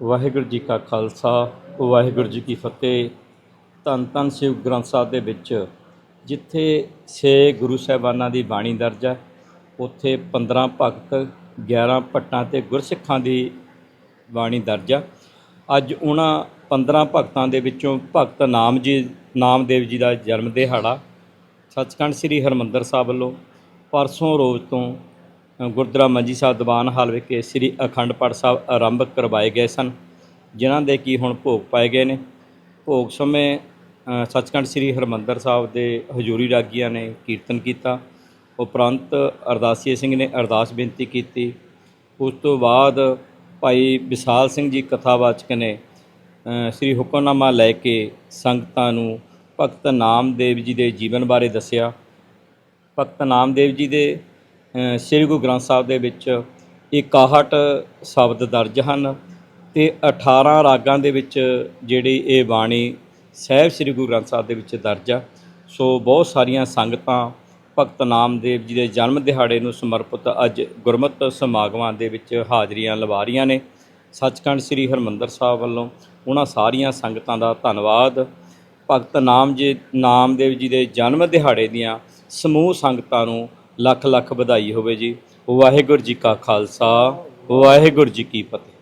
ਵਾਹਿਗੁਰੂ ਜੀ ਕਾ ਖਾਲਸਾ, ਵਾਹਿਗੁਰੂ ਜੀ ਕੀ ਫਤਿਹ। ਧੰਨ ਧੰਨ ਸ਼ਿਵ ਗ੍ਰੰਥ ਸਾਹਿਬ ਦੇ ਵਿੱਚ ਜਿੱਥੇ 6 ਗੁਰੂ ਸਾਹਿਬਾਨਾਂ ਦੀ ਬਾਣੀ ਦਰਜ ਹੈ ਉੱਥੇ 15 ਭਗਤ 11 ਭੱਟਾਂ ਤੇ ਗੁਰਸਿੱਖਾਂ ਦੀ ਬਾਣੀ ਦਰਜ ਹੈ ਅੱਜ ਉਹਨਾਂ 15 ਭਗਤਾਂ ਦੇ ਵਿੱਚੋਂ ਭਗਤ ਨਾਮ ਜੀ, ਨਾਮਦੇਵ ਜੀ ਦਾ ਜਨਮ ਦਿਹਾੜਾ ਸੱਚਖੰਡ ਸ੍ਰੀ ਹਰਮੰਦਰ ਸਾਹਿਬ ਵੱਲੋਂ ਪਰਸੋਂ ਰੋਜ਼ ਤੋਂ ਗੁਰਦੁਆਰਾ ਮੰਜੀ ਸਾਹਿਬ ਦੀਵਾਨ ਹਾਲ ਵਿਖੇ ਸ੍ਰੀ ਅਖੰਡ ਪਾਠ ਸਾਹਿਬ ਆਰੰਭ ਕਰਵਾਏ ਗਏ ਸਨ, ਜਿਨ੍ਹਾਂ ਦੇ ਕੀ ਹੁਣ ਭੋਗ ਪਾਏ ਗਏ ਨੇ। ਭੋਗ ਸਮੇਂ ਸੱਚਖੰਡ ਸ੍ਰੀ ਹਰਮੰਦਰ ਸਾਹਿਬ ਦੇ ਹਜ਼ੂਰੀ ਰਾਗੀਆਂ ਨੇ ਕੀਰਤਨ ਕੀਤਾ। ਉਪਰੰਤ ਅਰਦਾਸੀਏ ਸਿੰਘ ਨੇ ਅਰਦਾਸ ਬੇਨਤੀ ਕੀਤੀ। ਉਸ ਤੋਂ ਬਾਅਦ ਭਾਈ ਵਿਸਾਲ ਸਿੰਘ ਜੀ ਕਥਾਵਾਚਕ ਨੇ ਸ੍ਰੀ ਹੁਕਮਨਾਮਾ ਲੈ ਕੇ ਸੰਗਤਾਂ ਨੂੰ ਭਗਤ ਨਾਮਦੇਵ ਜੀ ਦੇ ਜੀਵਨ ਬਾਰੇ ਦੱਸਿਆ। ਭਗਤ ਨਾਮਦੇਵ ਜੀ ਦੇ ਸ੍ਰੀ ਗੁਰੂ ਗ੍ਰੰਥ ਸਾਹਿਬ ਦੇ ਵਿੱਚ 61 ਸ਼ਬਦ ਦਰਜ ਹਨ ਤੇ 18 ਰਾਗਾਂ ਦੇ ਵਿੱਚ ਜਿਹੜੀ ਇਹ ਬਾਣੀ ਸਹਿਬ ਸ੍ਰੀ ਗੁਰੂ ਗ੍ਰੰਥ ਸਾਹਿਬ ਦੇ ਵਿੱਚ ਦਰਜ ਆ। ਸੋ ਬਹੁਤ ਸਾਰੀਆਂ ਸੰਗਤਾਂ ਭਗਤ ਨਾਮਦੇਵ ਜੀ ਦੇ ਜਨਮ ਦਿਹਾੜੇ ਨੂੰ ਸਮਰਪਿਤ ਅੱਜ ਗੁਰਮਤਿ ਸਮਾਗਮਾਂ ਦੇ ਵਿੱਚ ਹਾਜ਼ਰੀਆਂ ਲਵਾ ਰਹੀਆਂ ਨੇ। ਸੱਚਖੰਡ ਸ੍ਰੀ ਹਰਮੰਦਰ ਸਾਹਿਬ ਵੱਲੋਂ ਉਹਨਾਂ ਸਾਰੀਆਂ ਸੰਗਤਾਂ ਦਾ ਧੰਨਵਾਦ। ਭਗਤ ਨਾਮ ਜੀ, ਨਾਮਦੇਵ ਜੀ ਦੇ ਜਨਮ ਦਿਹਾੜੇ ਦੀਆਂ ਸਮੂਹ ਸੰਗਤਾਂ ਨੂੰ ਲੱਖ ਲੱਖ ਵਧਾਈ ਹੋਵੇ ਜੀ। ਵਾਹਿਗੁਰੂ ਜੀ ਕਾ ਖਾਲਸਾ ਵਾਹਿਗੁਰੂ ਜੀ ਕੀ ਫਤਿਹ।